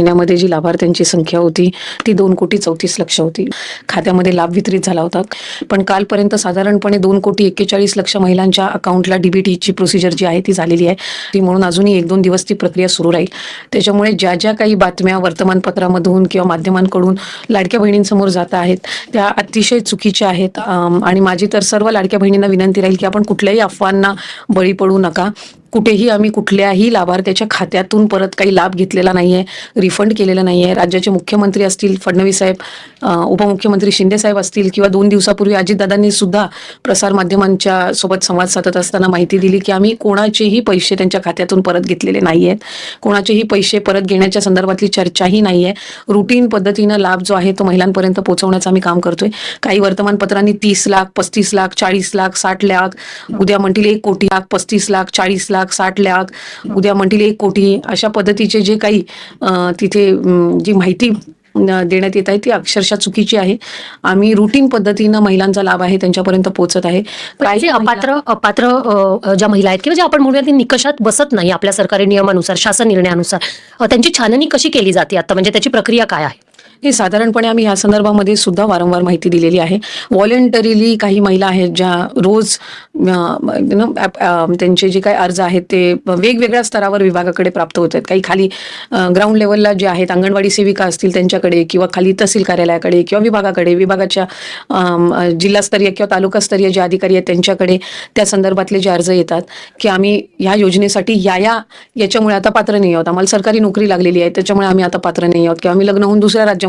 महिन्यामध्ये जी लाभार्थ्यांची संख्या होती ती दोन कोटी चौतीस लक्ष होती. खात्यामध्ये लाभ वितरित झाला होता. पण कालपर्यंत साधारणपणे दोन कोटी एक्केचाळीस लक्ष महिलांच्या अकाउंटला डीबीटीची प्रोसिजर जी आहे ती झालेली आहे. ती म्हणून अजूनही एक दोन दिवस ती प्रक्रिया सुरू राहील. त्याच्यामुळे ज्या ज्या काही बातम्या वर्तमानपत्रामधून किंवा माध्यमांकडून लाडक्या बहिणींसमोर जात आहेत त्या अतिशय चुकीच्या आहेत. आणि माझी तर सर्व लाडक्या बहिणींना विनंती राहील की आपण कुठल्याही अफवांना बळी पडू नका. कुठेही आम्ही कुठल्याही लाभार्थ्याच्या खात्यातून परत काही लाभ घेतलेला नाही आहे रिफंड केलेला नाही आहे राज्याचे मुख्यमंत्री असतील फडणवीस साहेब उपमुख्यमंत्री शिंदे साहेब असतील किंवा दोन दिवसापूर्वी अजितदादांनी सुद्धा प्रसारमाध्यमांच्या सोबत संवाद साधत असताना माहिती दिली की आम्ही कोणाचेही पैसे त्यांच्या खात्यातून परत घेतलेले नाही आहेत कोणाचेही पैसे परत घेण्याच्या संदर्भातली चर्चाही नाही आहे रुटीन पद्धतीनं लाभ जो आहे तो महिलांपर्यंत पोहोचवण्याचं आम्ही काम करतोय. काही वर्तमानपत्रांनी तीस लाख पस्तीस लाख चाळीस लाख साठ लाख उद्या म्हणतील एक कोटी लाख पस्तीस लाख चाळीस लाख साठ लाख उद्या म्हणतील एक कोटी अशा पद्धतीचे जे काही तिथे जी माहिती देण्यात येत आहे ती अक्षरशः चुकीची आहे. आम्ही रुटीन पद्धतीनं महिलांचा लाभ आहे त्यांच्यापर्यंत पोहोचत आहे. जे अपात्र अपात्र ज्या महिला आहेत किंवा ज्या आपण म्हणूया ते निकषात बसत नाही आपल्या सरकारी नियमानुसार शासन निर्णयानुसार त्यांची छाननी कशी केली जाते आता? म्हणजे त्याची प्रक्रिया काय आहे? हे साधारणपणे आम्ही या संदर्भामध्ये सुद्धा वारंवार माहिती दिलेली आहे. व्हॉलेंटरीली काही महिला आहेत ज्या रोज न, ॲप- त्यांचे जे काही अर्ज आहेत ते वेगवेगळ्या स्तरावर विभागाकडे प्राप्त होत आहेत. काही खाली ग्राउंड लेवलला जे आहेत अंगणवाडी सेविका असतील त्यांच्याकडे किंवा खाली तहसील कार्यालयाकडे किंवा विभागाकडे विभागाच्या जिल्हास्तरीय किंवा तालुकास्तरीय जे अधिकारी आहेत त्यांच्याकडे त्या संदर्भातले जे अर्ज येतात की आम्ही ह्या योजनेसाठी या या याच्यामुळे आता पात्र नाही आहोत. आम्हाला सरकारी नोकरी लागलेली आहे त्याच्यामुळे आम्ही आता पात्र नाही आहोत किंवा आम्ही लग्न होऊन दुसऱ्या राज्यात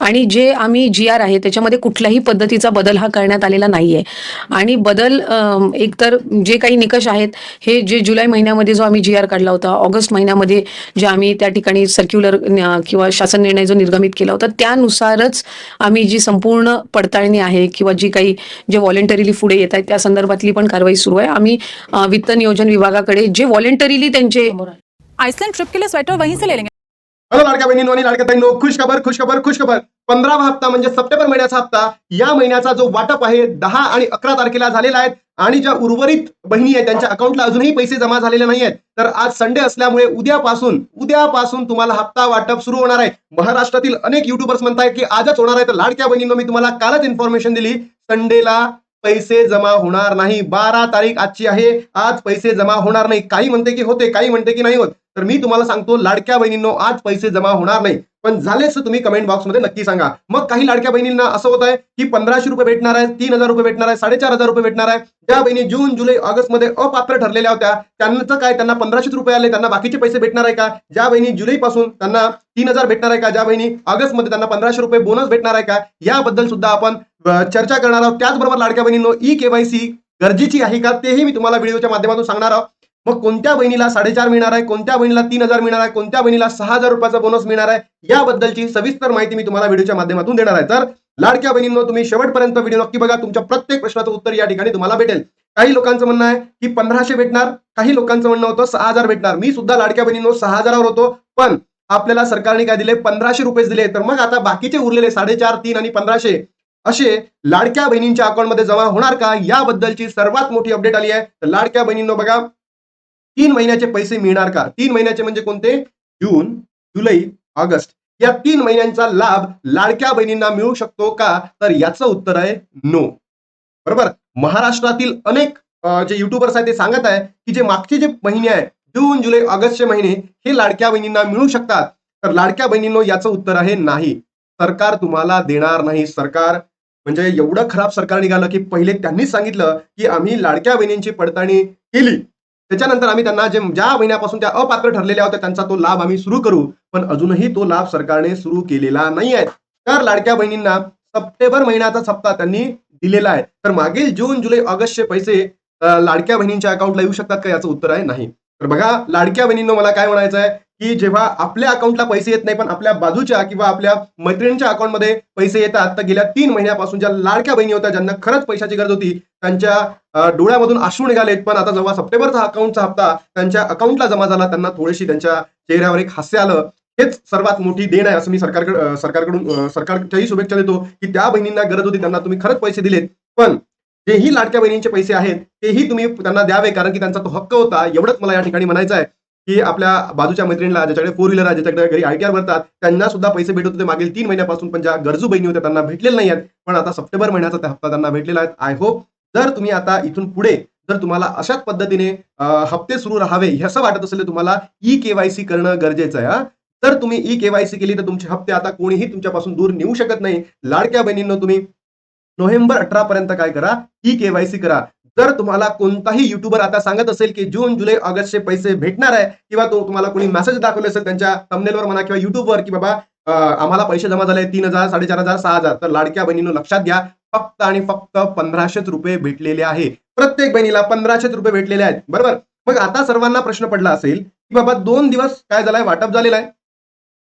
आणि जे आम्ही जी आर आहे त्याच्यामध्ये कुठल्याही पद्धतीचा बदल हा करण्यात आलेला नाहीये. आणि बदल एकतर जे काही निकष आहेत हे जे जुलै महिन्यामध्ये जो आम्ही जी आर काढला होता ऑगस्ट महिन्यामध्ये जे आम्ही त्या ठिकाणी सर्क्युलर किंवा शासन निर्णय जो निर्गमित केला होता त्यानुसारच आम्ही जी संपूर्ण पडताळणी आहे किंवा जी काही जे व्हॉलेंटरीली पुढे येत आहेत त्या संदर्भातली पण कारवाई सुरू आहे. आम्ही वित्त नियोजन विभागाकडे जे व्हॉलेंटरीली त्यांचे आइसलैंड ट्रिप के लिए स्वेटर वहीं से ले लेंगे. हॅलो लाडक्या बहिणी आणि लाडक्या ताईनो खुश खबर खुश खबर खुश खबर. पंधरावा हप्ता म्हणजे सप्टेंबर महिन्याचा हप्ता. या महिन्याचा जो वाटप आहे दहा आणि अकरा तारखेला झालेला आहे आणि ज्या उर्वरित बहिणी आहेत त्यांच्या अकाउंटला अजूनही पैसे जमा झालेले नाही आहेत. तर आज संडे असल्यामुळे उद्यापासून उद्यापासून तुम्हाला हप्ता वाटप सुरू होणार आहे. महाराष्ट्रातील अनेक युट्यूबर्स म्हणताय की आजच होणार आहे. तर लाडक्या बहिणींनो मी तुम्हाला कालच इन्फॉर्मेशन दिली. संडेला पैसे जमा होणार नाही. बारा तारीख आजची आहे. आज पैसे जमा होणार नाही. काही म्हणते की होते काही म्हणते की नाही होत. तर मी तुम्हाला सांगतो लाडक्या बहिणींनो आज पैसे जमा होणार नाही. पण झालेच तुम्ही कमेंट बॉक्समध्ये नक्की सांगा. मग काही लाडक्या बहिणींना असं होत आहे की पंधराशे रुपये भेटणार आहे तीन हजार रुपये भेटणार आहे साडेचार हजार रुपये भेटणार आहे ज्या बहिणी जून जुलै ऑगस्टमध्ये अपात्र ठरलेल्या होत्या त्यांचं काय? त्यांना पंधराशे रुपये आले. त्यांना बाकीचे पैसे भेटणार आहे का? ज्या बहिणी जुलै पासून त्यांना तीन हजार भेटणार आहे का? ज्या बहिणी ऑगस्टमध्ये त्यांना पंधराशे रुपये बोनस भेटणार आहे का? याबद्दल सुद्धा आपण चर्चा करणार आहोत. त्याचबरोबर लाडक्या बहिणींनो ई केवायसी गरजेची आहे का? तेही मी तुम्हाला व्हिडिओच्या माध्यमातून सांगणार आहोत. मग कोणत्या बहिणीला साडेचार मिळणार आहे? कोणत्या बहिणीला तीन हजार मिळणार आहे? कोणत्या बहिणीला सहा हजार रुपयाचा बोनस मिळणार आहे? याबद्दलची सविस्तर माहिती मी तुम्हाला व्हिडिओच्या माध्यमातून देणार आहे. तर लाडक्या बहिणींनो तुम्ही शेवटपर्यंत व्हिडिओ नक्की बघा. तुमच्या प्रत्येक प्रश्नाचं उत्तर या ठिकाणी तुम्हाला भेटेल. काही लोकांचं म्हणणं आहे की पंधराशे भेटणार. काही लोकांचं म्हणणं होतं सहा हजार भेटणार. मी सुद्धा लाडक्या बहिणींनो सहा हजारावर होतो. पण आपल्याला सरकारने काय दिले? पंधराशे रुपये दिले. तर मग आता बाकीचे उरलेले साडेचार तीन आणि पंधराशे असे लाडक्या बहिणींच्या अकाउंटमध्ये जमा होणार का? याबद्दलची सर्वात मोठी अपडेट आली आहे. तर लाडक्या बहिणींनो बघा तीन महिन्याचे पैसे मिळणार का? तीन महिन्याचे म्हणजे कोणते? जून जुलै ऑगस्ट. या तीन महिन्यांचा लाभ लाडक्या बहिणींना मिळू शकतो का? तर याचं उत्तर आहे नो बरोबर? महाराष्ट्रातील अनेक जे युट्यूबर्स आहेत ते सांगत आहे की जे मागचे जे महिने आहे जून जुलै ऑगस्टचे महिने हे लाडक्या बहिणींना मिळू शकतात. तर लाडक्या बहिणींनो याचं उत्तर आहे नाही. सरकार तुम्हाला देणार नाही. सरकार म्हणजे एवढं खराब सरकार निघालं की पहिले त्यांनीच सांगितलं की आम्ही लाडक्या बहिणींची पडताळणी केली. त्याच्यानंतर आम्ही त्यांना जे ज्या महिन्यापासून त्या अपात्र ठरलेल्या होत्या त्यांचा तो लाभ आम्ही सुरू करू. पण अजूनही तो लाभ सरकारने सुरू केलेला नाही आहे तर लाडक्या बहिणींना सप्टेंबर महिन्याचा हप्ता त्यांनी दिलेला आहे. तर मागील जून जुलै ऑगस्टचे पैसे लाडक्या बहिणींच्या अकाउंटला येऊ शकतात का? याचं उत्तर आहे नाही. तर बघा लाडक्या बहिणींना मला काय म्हणायचं आहे की जेव्हा आपल्या अकाउंटला पैसे येत नाही पण आपल्या बाजूच्या किंवा आपल्या मैत्रिणींच्या अकाउंटमध्ये पैसे येतात तर गेल्या तीन महिन्यापासून ज्या लाडक्या बहिणी होत्या ज्यांना खरंच पैशाची गरज होती त्यांच्या डोळ्यामधून अश्रू निघालेत. पण आता जेव्हा सप्टेंबरचा अकाउंटचा हप्ता त्यांच्या अकाउंटला जमा झाला त्यांना थोडीशी त्यांच्या चेहऱ्यावर एक हास्य आलं. हेच सर्वात मोठी देण आहे असं मी सरकारकडे सरकारकडून सरकारच्याही शुभेच्छा देतो की त्या बहिणींना गरज होती त्यांना तुम्ही खरंच पैसे दिलेत. पण जेही लाडक्या बहिणींचे पैसे आहेत तेही तुम्ही त्यांना द्यावे कारण की त्यांचा तो हक्क होता. एवढंच मला या ठिकाणी म्हणायचं आहे. की आपल्या बाजूच्या मैत्रिणीला ज्याच्याकडे फोर व्हीलर आहे ज्याच्याकडे घरी आयटीआर भरतात त्यांना सुद्धा पैसे भेटत होते मागील तीन महिन्यापासून पण ज्या गरजू बहिणी होत्या त्यांना भेटलेले नाही आहेत. पण आता सप्टेंबर महिन्याचा त्या हप्ता त्यांना भेटलेला आहे. आय होप जर तुम्ही आता इथून पुढे जर तुम्हाला अशाच पद्धतीने हप्ते सुरू राहावे हे असं वाटत असेल तुम्हाला ई केवायसी करणं गरजेचं आहे हा. जर तुम्ही ई केवायसी केली तर तुमचे हप्ते आता कोणीही तुमच्यापासून दूर नेऊ शकत नाही. लाडक्या बहिणींना तुम्ही नोव्हेंबर अठरा पर्यंत काय करा? ई केवायसी करा. जर तुम्हाला कोणताही युट्यूबर आता सांगत असेल की जून जुलै ऑगस्टचे पैसे भेटणार आहे किंवा तो तुम्हाला कोणी मेसेज दाखवले असेल त्यांच्या thumbnail म्हणा किंवा युट्यूबवर की बाबा आम्हाला पैसे जमा झाले तीन हजार साडेचार हजार सहा हजार तर लाडक्या बहिणीनं लक्षात घ्या फक्त आणि फक्त पंधराशेच रुपये भेटलेले आहे. प्रत्येक बहिणीला पंधराशेच रुपये भेटलेले आहेत बरोबर? मग आता सर्वांना प्रश्न पडला असेल की बाबा दोन दिवस काय झालाय? वाटप झालेलं आहे.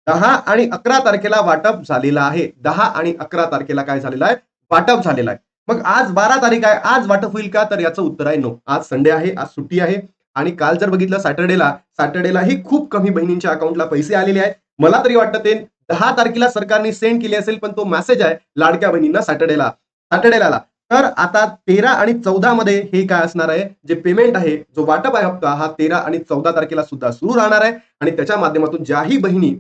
दहा आणि अकरा तारखेला वाटप झालेला आहे. दहा आणि अकरा तारखेला काय झालेलं आहे? वाटप झालेला आहे. मग आज बारा तारीख आहे आज वाटप होईल का? तर याचं उत्तर आहे नो. आज संडे आहे आज सुट्टी आहे. आणि काल जर बघितलं सॅटर्डेला सॅटर्डेलाही खूप कमी बहिणींच्या अकाउंटला पैसे आलेले आहेत. मला तरी वाटतं ते दहा तारखेला सरकारने सेंड केले असेल पण तो मेसेज आहे लाडक्या बहिणींना सॅटर्डेला. सॅटर्डेला आला. तर आता तेरा आणि चौदा मध्ये हे काय असणार आहे? जे पेमेंट आहे जो वाटप आहे हप्ता हा तेरा आणि चौदा तारखेला सुद्धा सुरू राहणार आहे. आणि त्याच्या माध्यमातून ज्याही बहिणी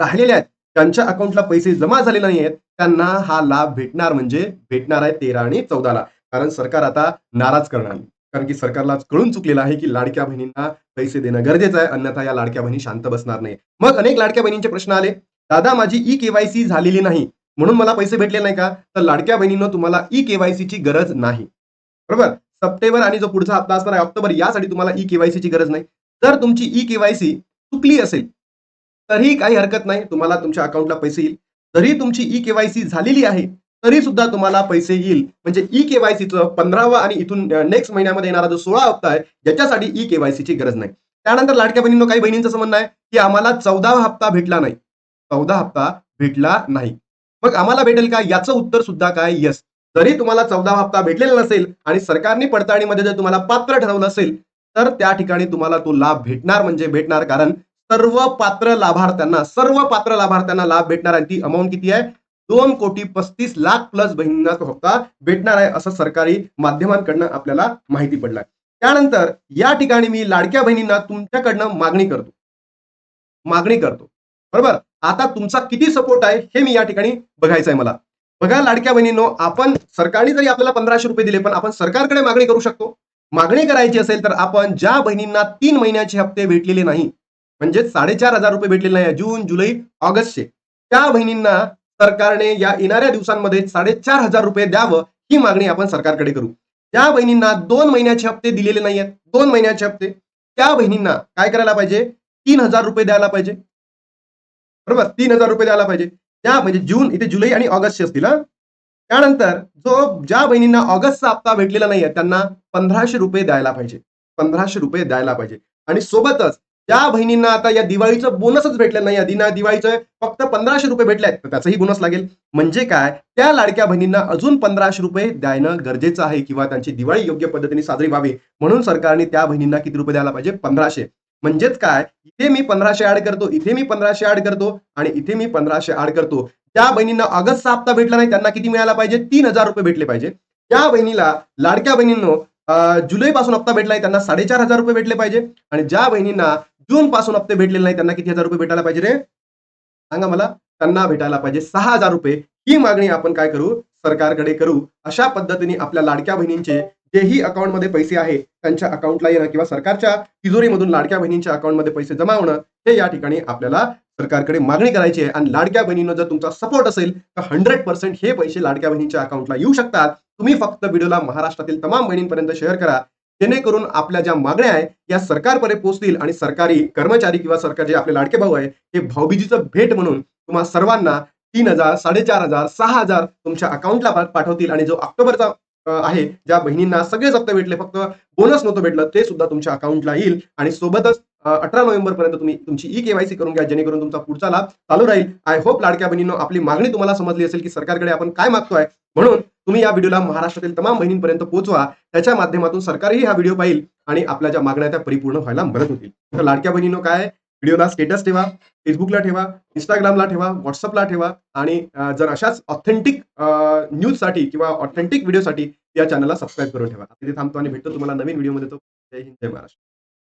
राहिलेल्या आहेत त्यांच्या अकाउंटला पैसे जमा झालेले नाही आहेत त्यांना हा लाभ भेटणार म्हणजे भेटणार आहे तेरा आणि चौदाला. कारण सरकार आता नाराज करणार कारण की सरकारला कळून चुकलेलं आहे की लाडक्या बहिणींना पैसे देणं गरजेचं आहे अन्यथा या लाडक्या बहिणी शांत बसणार नाही. मग अनेक लाडक्या बहिणींचे प्रश्न आले. दादा माझी ई केवायसी झालेली नाही. म्हणून मला पैसे भेटले नाही का? तर लाडक्या बहिणींना तुम्हाला ई केवायसीची गरज नाही. बरोबर? सप्टेंबर आणि जो पुढचा हप्ता असणार आहे ऑक्टोबर यासाठी तुम्हाला ई केवायसीची गरज नाही. जर तुमची ई केवायसी चुकली असेल तरीही काही हरकत नाही. तुम्हाला तुमच्या अकाउंटला पैसे येईल. जरी तुमची ई केवायसी झालेली आहे तरी सुद्धा तुम्हाला पैसे येईल. म्हणजे ई केवायसीचं पंधरावा आणि इथून नेक्स्ट महिन्यामध्ये येणारा जो सोळा हप्ता आहे याच्यासाठी ई केवायसीची गरज नाही. त्यानंतर लाडक्या बहिणींनो काही बहिणींचं असं म्हणणं आहे की आम्हाला चौदावा हप्ता भेटला नाही. चौदा हप्ता भेटला नाही. मग आम्हाला भेटेल का? याचं उत्तर सुद्धा काय? यस जरी तुम्हाला चौदा हप्ता भेटलेला नसेल आणि सरकारने पडताळणीमध्ये जर तुम्हाला पात्र ठरवलं असेल तर त्या ठिकाणी तुम्हाला तो लाभ भेटणार. म्हणजे भेटणार कारण सर्व पात्र लाभार्थ्यांना सर्व पात्र लाभार्थ्यांना लाभ भेटणार आणि ती अमाऊंट किती आहे? दोन कोटी पस्तीस लाख प्लस बहिणींना तो हप्ता भेटणार आहे असं सरकारी माध्यमांकडनं आपल्याला माहिती पडलंय. त्यानंतर या ठिकाणी मी लाडक्या बहिणींना तुमच्याकडनं मागणी करतो. मागणी करतो. बरोबर? आता तुमचा किती सपोर्ट आहे हे मी या ठिकाणी बघायचं आहे मला. बघा लाडक्या बहिणींनो आपण सरकारने जरी आपल्याला पंधराशे रुपये दिले पण आपण सरकारकडे मागणी करू शकतो. मागणी करायची असेल तर आपण ज्या बहिणींना तीन महिन्याचे हप्ते भेटलेले नाही म्हणजे साडेचार हजार रुपये भेटलेले नाही जून जुलै ऑगस्टचे. त्या बहिणींना सरकारने या येणाऱ्या दिवसांमध्ये साडेचार हजार रुपये द्यावं ही मागणी आपण सरकारकडे करू. त्या बहिणींना दोन महिन्याचे हप्ते दिलेले नाही आहेत दोन महिन्याचे हप्ते. त्या बहिणींना काय करायला पाहिजे? तीन हजार रुपये द्यायला पाहिजे. बरोबर? तीन हजार रुपये द्यायला पाहिजे. त्या म्हणजे जून इथे जुलै आणि ऑगस्टचे असतील हा? त्यानंतर जो ज्या बहिणींना ऑगस्टचा हप्ता भेटलेला नाहीये त्यांना पंधराशे रुपये द्यायला पाहिजे. पंधराशे रुपये द्यायला पाहिजे. आणि सोबतच ज्या बहिणींना आता या दिवाळीचं बोनसच भेटलं नाही. दिना दिवाळीचं फक्त पंधराशे रुपये भेटले आहेत तर बोनस लागेल. म्हणजे काय? त्या लाडक्या बहिणींना अजून पंधराशे रुपये द्यायनं गरजेचं आहे किंवा त्यांची दिवाळी योग्य पद्धतीने साजरी व्हावी म्हणून सरकारने त्या बहिणींना किती रुपये द्यायला पाहिजे? पंधराशे. म्हणजेच काय? इथे मी पंधराशे ऍड करतो इथे मी पंधराशे ऍड करतो आणि इथे मी पंधराशे ऍड करतो. त्या बहिणींना ऑगस्टचा हप्ता भेटला नाही त्यांना किती मिळायला पाहिजे? तीन हजार रुपये भेटले पाहिजे. त्या बहिणीला लाडक्या बहिणींनो जुलै पासून हप्ता भेटलाय त्यांना साडेचार हजार रुपये भेटले पाहिजे. आणि ज्या बहिणींना जून पासून हप्ते भेटलेले नाही. त्यांना किती हजार रुपये भेटायला पाहिजे रे? सांगा मला. त्यांना भेटायला पाहिजे. सहा हजार रुपये. ही मागणी आपण काय करू? सरकारकडे करू. अशा पद्धतीने आपल्या लाडक्या बहिणींचे जेही अकाउंटमध्ये पैसे आहे त्यांच्या अकाउंटला येणं किंवा सरकारच्या तिजोरीमधून लाडक्या बहिणींच्या अकाउंटमध्ये पैसे जमा होणं हे या ठिकाणी आपल्याला सरकारकडे मागणी करायची आहे. आणि लाडक्या बहिणींना जर तुमचा सपोर्ट असेल तर हंड्रेड पर्सेंट हे पैसे लाडक्या बहिणीच्या अकाउंटला येऊ शकतात. तुम्ही फक्त व्हिडिओला महाराष्ट्रातील तमाम बहिणींपर्यंत शेअर करा. जेणेकरून आपल्या ज्या मागण्या आहेत या सरकारपर्यंत पोहोचतील आणि सरकारी कर्मचारी किंवा सरकार जे आपले लाडके भाऊ आहे हे भाऊबीजीचं भेट म्हणून तुम्हा सर्वांना तीन हजार साडेचार हजार सहा हजार तुमच्या अकाउंटला पाठवतील आणि जो ऑक्टोबरचा आहे ज्या बहिणींना सगळेच हप्ते भेटले फक्त बोनस नव्हतं भेटलं ते सुद्धा तुमच्या अकाउंटला येईल आणि सोबतच अठरा नोव्हेंबर पर्यंत तुम्ही तुमची ई केवायसी करून घ्या जेणेकरून तुमचा पुढचा लाभ चालू राहील. आय होप लाडक्या बहिणींनो आपली मागणी तुम्हाला समजली असेल की सरकारकडे आपण काय मागतोय. म्हणून तुम्ही या व्हिडिओला महाराष्ट्रातील तमाम बहिणींपर्यंत पोहोचवा. त्याच्या माध्यमातून सरकारही हा व्हिडिओ पाहिल आणि आपल्या ज्या मागण्या त्या परिपूर्ण व्हायला मदत होतील. तर लाडक्या बहिणींनो काय व्हिडिओला स्टेटस ठेवा फेसबुकला ठेवा इंस्टाग्रामला ठेवा व्हॉट्सअपला ठेवा आणि जर अशाच ऑथेंटिक न्यूजसाठी किंवा ऑथेंटिक व्हिडिओसाठी या चॅनलला सबस्क्राईब करून ठेवा. तिथे थांबतो आणि भेटतो तुम्हाला नवीन व्हिडिओमध्ये. तो जय हिंद जय महाराष्ट्र.